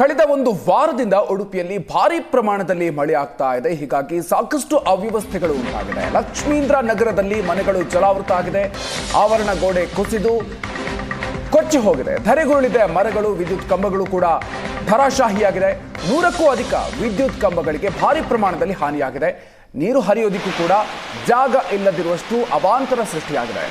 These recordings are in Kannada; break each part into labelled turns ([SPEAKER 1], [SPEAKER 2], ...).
[SPEAKER 1] ಕಳೆದ ಒಂದು ವಾರದಿಂದ ಉಡುಪಿಯಲ್ಲಿ ಭಾರಿ ಪ್ರಮಾಣದಲ್ಲಿ ಮಳೆ ಆಗ್ತಾ ಇದೆ. ಹೀಗಾಗಿ ಸಾಕಷ್ಟು ಅವ್ಯವಸ್ಥೆಗಳು ಉಂಟಾಗಿದೆ. ಲಕ್ಷ್ಮೀಂದ್ರ ನಗರದಲ್ಲಿ ಮನೆಗಳು ಜಲಾವೃತ ಆಗಿದೆ. ಆವರಣ ಗೋಡೆ ಕುಸಿದು ಕೊಚ್ಚಿ ಹೋಗಿದೆ. ಧರೆಗುರುಳಿದೆ ಮರಗಳು, ವಿದ್ಯುತ್ ಕಂಬಗಳು ಕೂಡ ಧರಾಶಾಹಿಯಾಗಿದೆ. ನೂರಕ್ಕೂ ಅಧಿಕ ವಿದ್ಯುತ್ ಕಂಬಗಳಿಗೆ ಭಾರಿ ಪ್ರಮಾಣದಲ್ಲಿ ಹಾನಿಯಾಗಿದೆ. ನೀರು ಹರಿಯೋದಿಕ್ಕೂ ಕೂಡ ಜಾಗ ಇಲ್ಲದಿರುವಷ್ಟು ಅವಾಂತರ ಸೃಷ್ಟಿಯಾಗಿದೆ.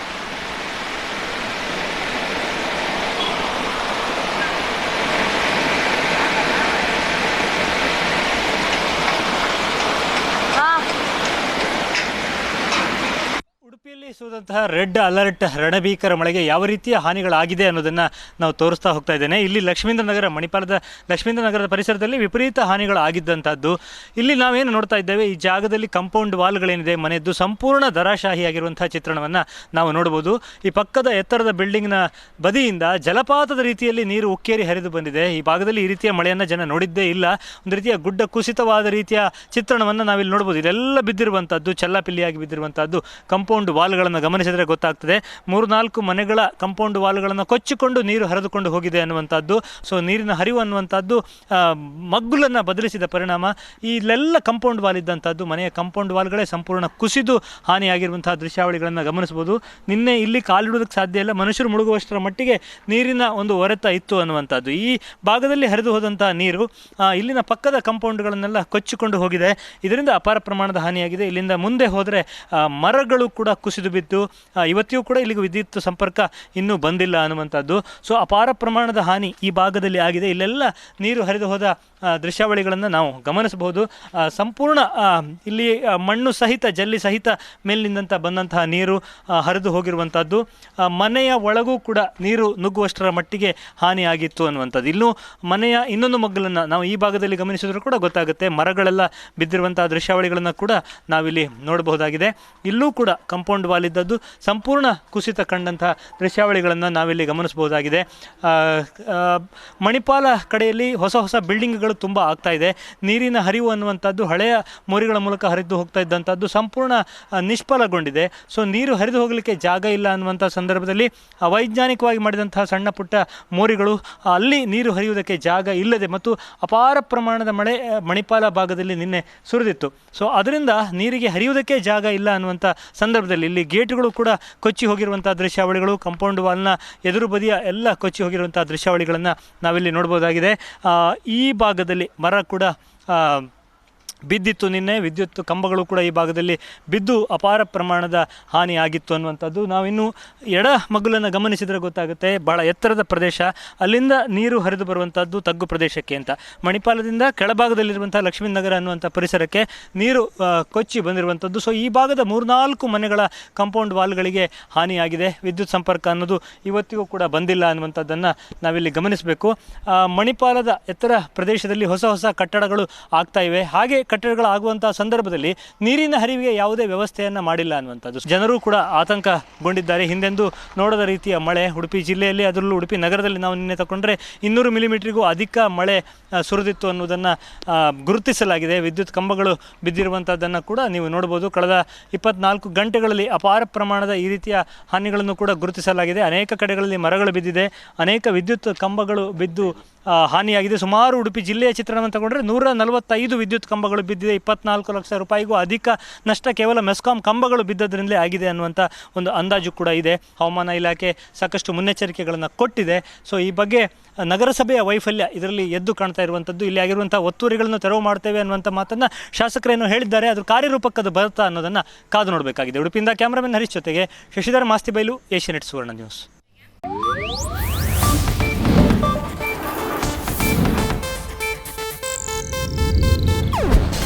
[SPEAKER 2] ಉಡುಪಿಯಲ್ಲಿ ರೆಡ್ ಅಲರ್ಟ್ ರಣಭೀಕರ ಮಳೆಗೆ ಯಾವ ರೀತಿಯ ಹಾನಿಗಳಾಗಿದೆ ಅನ್ನೋದನ್ನು ನಾವು ತೋರಿಸ್ತಾ ಹೋಗ್ತಾ ಇದ್ದೇನೆ. ಇಲ್ಲಿ ಲಕ್ಷ್ಮೀಂದ್ರ ನಗರ, ಮಣಿಪಾಲದ ಲಕ್ಷ್ಮೀಂದ್ರ ನಗರದ ಪರಿಸರದಲ್ಲಿ ವಿಪರೀತ ಹಾನಿಗಳಾಗಿದ್ದಂಥದ್ದು ಇಲ್ಲಿ ನಾವೇನು ನೋಡ್ತಾ ಇದ್ದೇವೆ, ಈ ಜಾಗದಲ್ಲಿ ಕಾಂಪೌಂಡ್ ವಾಲ್ಗಳೇನಿದೆ ಮನೆಯದ್ದು ಸಂಪೂರ್ಣ ದರಾಶಾಹಿಯಾಗಿರುವಂತಹ ಚಿತ್ರಣವನ್ನು ನಾವು ನೋಡ್ಬೋದು. ಈ ಪಕ್ಕದ ಎತ್ತರದ ಬಿಲ್ಡಿಂಗ್ನ ಬದಿಯಿಂದ ಜಲಪಾತದ ರೀತಿಯಲ್ಲಿ ನೀರು ಉಕ್ಕೇರಿ ಹರಿದು ಬಂದಿದೆ. ಈ ಭಾಗದಲ್ಲಿ ಈ ರೀತಿಯ ಮಳೆಯನ್ನು ಜನ ನೋಡಿದ್ದೇ ಇಲ್ಲ. ಒಂದು ರೀತಿಯ ಗುಡ್ಡ ಕುಸಿತವಾದ ರೀತಿಯ ಚಿತ್ರಣವನ್ನು ನಾವಿಲ್ಲಿ ನೋಡ್ಬೋದು. ಇದೆಲ್ಲ ಬಿದ್ದಿರುವಂಥದ್ದು ಚೆಲ್ಲಾಪಿಲ್ಲಿಯಾಗಿ ಬಿದ್ದಿರುವಂಥದ್ದು ಕಂಪೌಂಡ್ ವಾಲ್ಗಳನ್ನು ಗಮನಿಸಿದರೆ ಗೊತ್ತಾಗ್ತದೆ. ಮೂರು ನಾಲ್ಕು ಮನೆಗಳ ಕಂಪೌಂಡ್ ವಾಲ್ಗಳನ್ನು ಕೊಚ್ಚಿಕೊಂಡು ನೀರು ಹರಿದುಕೊಂಡು ಹೋಗಿದೆ ಅನ್ನುವಂಥದ್ದು. ಸೊ ನೀರಿನ ಹರಿವು ಅನ್ನುವಂಥದ್ದು ಮಗ್ಗುಲನ್ನು ಬದಲಿಸಿದ ಪರಿಣಾಮ. ಇಲ್ಲೆಲ್ಲ ಕಂಪೌಂಡ್ ವಾಲ್ ಇದ್ದಂಥದ್ದು ಮನೆಯ ಕಂಪೌಂಡ್ ವಾಲ್ಗಳೇ ಸಂಪೂರ್ಣ ಕುಸಿದು ಹಾನಿಯಾಗಿರುವಂತಹ ದೃಶ್ಯಾವಳಿಗಳನ್ನು ಗಮನಿಸಬಹುದು. ನಿನ್ನೆ ಇಲ್ಲಿ ಕಾಲಿಡುವುದಕ್ಕೆ ಸಾಧ್ಯ ಇಲ್ಲ. ಮನುಷ್ಯರು ಮುಳುಗುವಷ್ಟರ ಮಟ್ಟಿಗೆ ನೀರಿನ ಒಂದು ಹೊರೆತ ಇತ್ತು ಅನ್ನುವಂಥದ್ದು. ಈ ಭಾಗದಲ್ಲಿ ಹರಿದು ಹೋದಂತಹ ನೀರು ಇಲ್ಲಿನ ಪಕ್ಕದ ಕಂಪೌಂಡ್ಗಳನ್ನೆಲ್ಲ ಕೊಚ್ಚಿಕೊಂಡು ಹೋಗಿದೆ. ಇದರಿಂದ ಅಪಾರ ಪ್ರಮಾಣದ ಹಾನಿಯಾಗಿದೆ. ಇಲ್ಲಿಂದ ಮುಂದೆ ಹೋದರೆ ಮರಗಳು ಕೂಡ ಕುಸಿದು ಬಿದ್ದು ಇವತ್ತಿಗೂ ಕೂಡ ಇಲ್ಲಿಗೆ ವಿದ್ಯುತ್ ಸಂಪರ್ಕ ಇನ್ನೂ ಬಂದಿಲ್ಲ ಅನ್ನುವಂಥದ್ದು. ಸೊ ಅಪಾರ ಪ್ರಮಾಣದ ಹಾನಿ ಈ ಭಾಗದಲ್ಲಿ ಆಗಿದೆ. ಇಲ್ಲೆಲ್ಲ ನೀರು ಹರಿದು ಹೋದ ದೃಶ್ಯಾವಳಿಗಳನ್ನು ನಾವು ಗಮನಿಸಬಹುದು. ಸಂಪೂರ್ಣ ಇಲ್ಲಿ ಮಣ್ಣು ಸಹಿತ, ಜಲ್ಲಿ ಸಹಿತ ಮೇಲಿನಿಂದಂತ ಬಂದಂತಹ ನೀರು ಹರಿದು ಹೋಗಿರುವಂಥದ್ದು. ಮನೆಯ ಒಳಗೂ ಕೂಡ ನೀರು ನುಗ್ಗುವಷ್ಟರ ಮಟ್ಟಿಗೆ ಹಾನಿಯಾಗಿತ್ತು ಅನ್ನುವಂಥದ್ದು. ಇಲ್ಲೂ ಮನೆಯ ಇನ್ನೊಂದು ಮಗ್ಗಲನ್ನು ನಾವು ಈ ಭಾಗದಲ್ಲಿ ಗಮನಿಸಿದರೂ ಕೂಡ ಗೊತ್ತಾಗುತ್ತೆ. ಮರಗಳೆಲ್ಲ ಬಿದ್ದಿರುವಂತಹ ದೃಶ್ಯಾವಳಿಗಳನ್ನು ಕೂಡ ನಾವಿಲ್ಲಿ ನೋಡಬಹುದಾಗಿದೆ. ಇಲ್ಲೂ ಕೂಡ ಕಂಪೌಂಡ್ ವಾಲ್ ಇದ್ದದ್ದು ಸಂಪೂರ್ಣ ಕುಸಿತ ಕಂಡಂತಹ ದೃಶ್ಯಾವಳಿಗಳನ್ನು ನಾವಿಲ್ಲಿ ಗಮನಿಸಬಹುದಾಗಿದೆ. ಮಣಿಪಾಲ ಕಡೆಯಲ್ಲಿ ಹೊಸ ಹೊಸ ಬಿಲ್ಡಿಂಗ್ಗಳು ತುಂಬ ಆಗ್ತಾ ಇದೆ. ನೀರಿನ ಹರಿವು ಅನ್ನುವಂಥದ್ದು ಹಳೆಯ ಮೋರಿಗಳ ಮೂಲಕ ಹರಿದು ಹೋಗ್ತಾ ಇದ್ದಂಥದ್ದು ಸಂಪೂರ್ಣ ನಿಷ್ಫಲಗೊಂಡಿದೆ. ಸೊ, ನೀರು ಹರಿದು ಹೋಗಲಿಕ್ಕೆ ಜಾಗ ಇಲ್ಲ ಅನ್ನುವಂಥ ಸಂದರ್ಭದಲ್ಲಿ ಅವೈಜ್ಞಾನಿಕವಾಗಿ ಮಾಡಿದಂತಹ ಸಣ್ಣ ಪುಟ್ಟ ಮೋರಿಗಳು, ಅಲ್ಲಿ ನೀರು ಹರಿಯುವುದಕ್ಕೆ ಜಾಗ ಇಲ್ಲದೆ ಮತ್ತು ಅಪಾರ ಪ್ರಮಾಣದ ಮಳೆ ಮಣಿಪಾಲ ಭಾಗದಲ್ಲಿ ನಿನ್ನೆ ಸುರಿದಿತ್ತು. ಸೊ, ಅದರಿಂದ ನೀರಿಗೆ ಹರಿಯುವುದಕ್ಕೆ ಜಾಗ ಇಲ್ಲ ಅನ್ನುವಂಥ ಸಂದರ್ಭದಲ್ಲಿ ಇಲ್ಲಿ ಗೇಟ್ಗಳು ಕೂಡ ಕೊಚ್ಚಿ ಹೋಗಿರುವಂಥ ದೃಶ್ಯಾವಳಿಗಳು. ಕಂಪೌಂಡ್ ವಾಲ್ನ ಎದುರು ಬದಿಯ ಎಲ್ಲ ಕೊಚ್ಚಿ ಹೋಗಿರುವಂಥ ದೃಶ್ಯಾವಳಿಗಳನ್ನು ನಾವಿಲ್ಲಿ ನೋಡ್ಬೋದಾಗಿದೆ. ಈ ಭಾಗದಲ್ಲಿ ಮರ ಕೂಡ ಬಿದ್ದಿತ್ತು ನಿನ್ನೆ. ವಿದ್ಯುತ್ ಕಂಬಗಳು ಕೂಡ ಈ ಭಾಗದಲ್ಲಿ ಬಿದ್ದು ಅಪಾರ ಪ್ರಮಾಣದ ಹಾನಿ ಆಗಿತ್ತು ಅನ್ನುವಂಥದ್ದು. ನಾವಿನ್ನೂ ಎಡ ಮಗ್ಗುಲನ್ನು ಗಮನಿಸಿದರೆ ಗೊತ್ತಾಗುತ್ತೆ. ಭಾಳ ಎತ್ತರದ ಪ್ರದೇಶ. ಅಲ್ಲಿಂದ ನೀರು ಹರಿದು ಬರುವಂಥದ್ದು ತಗ್ಗು ಪ್ರದೇಶಕ್ಕೆ ಅಂತ. ಮಣಿಪಾಲದಿಂದ ಕೆಳಭಾಗದಲ್ಲಿರುವಂಥ ಲಕ್ಷ್ಮೀನಗರ ಅನ್ನುವಂಥ ಪರಿಸರಕ್ಕೆ ನೀರು ಕೊಚ್ಚಿ ಬಂದಿರುವಂಥದ್ದು. ಸೊ ಈ ಭಾಗದ ಮೂರ್ನಾಲ್ಕು ಮನೆಗಳ ಕಾಂಪೌಂಡ್ ವಾಲ್ಗಳಿಗೆ ಹಾನಿಯಾಗಿದೆ. ವಿದ್ಯುತ್ ಸಂಪರ್ಕ ಅನ್ನೋದು ಇವತ್ತಿಗೂ ಕೂಡ ಬಂದಿಲ್ಲ ಅನ್ನುವಂಥದ್ದನ್ನು ನಾವಿಲ್ಲಿ ಗಮನಿಸಬೇಕು. ಮಣಿಪಾಲದ ಎತ್ತರ ಪ್ರದೇಶದಲ್ಲಿ ಹೊಸ ಹೊಸ ಕಟ್ಟಡಗಳು ಆಗ್ತಾ ಇವೆ. ಹಾಗೆ ಕಟ್ಟಡಗಳು ಆಗುವಂತಹ ಸಂದರ್ಭದಲ್ಲಿ ನೀರಿನ ಹರಿವಿಗೆ ಯಾವುದೇ ವ್ಯವಸ್ಥೆಯನ್ನು ಮಾಡಿಲ್ಲ ಅನ್ನುವಂಥದ್ದು. ಜನರು ಕೂಡ ಆತಂಕಗೊಂಡಿದ್ದಾರೆ. ಹಿಂದೆಂದು ನೋಡದ ರೀತಿಯ ಮಳೆ, ಉಡುಪಿ ಜಿಲ್ಲೆಯಲ್ಲಿ ಅದರಲ್ಲೂ ಉಡುಪಿ ನಗರದಲ್ಲಿ ನಾವು ನಿನ್ನೆ ತಗೊಂಡ್ರೆ ಇನ್ನೂರು ಮಿಲಿಮೀಟ್ರಿಗೂ ಅಧಿಕ ಮಳೆ ಸುರಿದಿತ್ತು ಅನ್ನೋದನ್ನು ಗುರುತಿಸಲಾಗಿದೆ. ವಿದ್ಯುತ್ ಕಂಬಗಳು ಬಿದ್ದಿರುವಂಥದ್ದನ್ನು ಕೂಡ ನೀವು ನೋಡ್ಬೋದು ಕಳೆದ ಇಪ್ಪತ್ನಾಲ್ಕು ಗಂಟೆಗಳಲ್ಲಿ ಅಪಾರ ಪ್ರಮಾಣದ ಈ ರೀತಿಯ ಹಾನಿಗಳನ್ನು ಕೂಡ ಗುರುತಿಸಲಾಗಿದೆ. ಅನೇಕ ಕಡೆಗಳಲ್ಲಿ ಮರಗಳು ಬಿದ್ದಿದೆ. ಅನೇಕ ವಿದ್ಯುತ್ ಕಂಬಗಳು ಬಿದ್ದು ಹಾನಿಯಾಗಿದೆ. ಸುಮಾರು ಉಡುಪಿ ಜಿಲ್ಲೆಯ ಚಿತ್ರಣವನ್ನು ತಗೊಂಡ್ರೆ ನೂರ ನಲವತ್ತೈದು ವಿದ್ಯುತ್ ಕಂಬಗಳು ಬಿದ್ದಿದೆ. ಇಪ್ಪತ್ನಾಲ್ಕು ಲಕ್ಷ ರೂಪಾಯಿಗೂ ಅಧಿಕ ನಷ್ಟ ಕೇವಲ ಮೆಸ್ಕಾಂ ಕಂಬಗಳು ಬಿದ್ದದ್ರಿಂದಲೇ ಆಗಿದೆ ಅನ್ನುವಂಥ ಒಂದು ಅಂದಾಜು ಕೂಡ ಇದೆ. ಹವಾಮಾನ ಇಲಾಖೆ ಸಾಕಷ್ಟು ಮುನ್ನೆಚ್ಚರಿಕೆಗಳನ್ನು ಕೊಟ್ಟಿದೆ. ಸೊ ಈ ಬಗ್ಗೆ ನಗರಸಭೆಯ ವೈಫಲ್ಯ ಇದರಲ್ಲಿ ಎದ್ದು ಕಾಣ್ತಾ ಇರುವಂಥದ್ದು ಇಲ್ಲಿ ಆಗಿರುವಂಥ ಒತ್ತುವರಿಗಳನ್ನು ತೆರವು ಮಾಡ್ತೇವೆ ಅನ್ನುವಂಥ ಮಾತನ್ನು ಶಾಸಕರೇನು ಹೇಳಿದ್ದಾರೆ. ಅದು ಕಾರ್ಯರೂಪಕ್ಕದ ಬರುತ್ತಾ ಅನ್ನೋದನ್ನು ಕಾದು ನೋಡಬೇಕಾಗಿದೆ. ಉಡುಪಿಯಿಂದ ಕ್ಯಾಮ್ರಾಮನ್ ಹರೀಶ್ ಜೊತೆಗೆ ಶಶಿಧರ್ ಮಾಸ್ತಿಬೈಲು ಏಷ್ಯಾನೆಟ್ ಸುವರ್ಣ ನ್ಯೂಸ್.